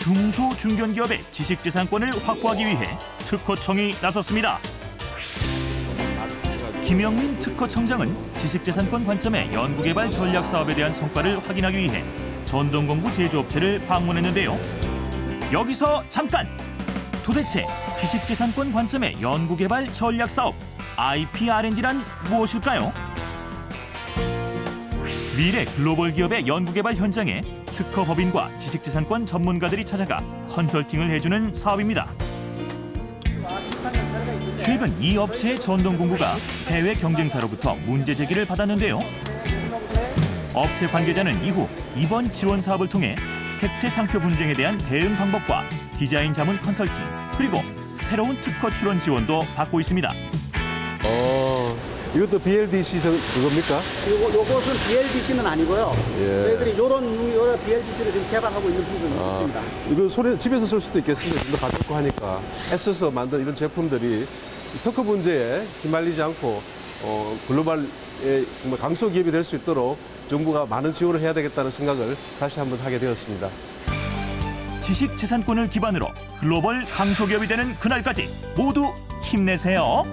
중소 중견기업의 지식재산권을 확보하기 위해 특허청이 나섰습니다. 김영민 특허청장은 지식재산권 관점의 연구개발 전략 사업에 대한 성과를 확인하기 위해 전동공구 제조업체를 방문했는데요. 여기서 잠깐! 도대체 지식재산권 관점의 연구개발 전략 사업 IPR&D란 무엇일까요? 미래 글로벌 기업의 연구개발 현장에 특허 법인과 지식재산권 전문가들이 찾아가 컨설팅을 해주는 사업입니다. 최근 이 업체의 전동 공구가 해외 경쟁사로부터 문제 제기를 받았는데요. 업체 관계자는 이후 이번 지원 사업을 통해 색채 상표 분쟁에 대한 대응 방법과 디자인 자문 컨설팅 그리고 새로운 특허 출원 지원도 받고 있습니다. 어, 이것도 BLDC 저, 그겁니까? 요거, 요것은 BLDC는 아니고요. 예. 저희들이 요런, 요런 BLDC를 지금 개발하고 있는 부분이 아, 있습니다. 이거 소리 집에서 쓸 수도 있겠습니다. 좀더 가볍고 하니까 애써서 만든 이런 제품들이 특허 문제에 휘말리지 않고 어, 글로벌의 정말 강소 기업이 될 수 있도록 정부가 많은 지원을 해야 되겠다는 생각을 다시 한번 하게 되었습니다. 지식 재산권을 기반으로 글로벌 강소기업이 되는 그날까지 모두 힘내세요.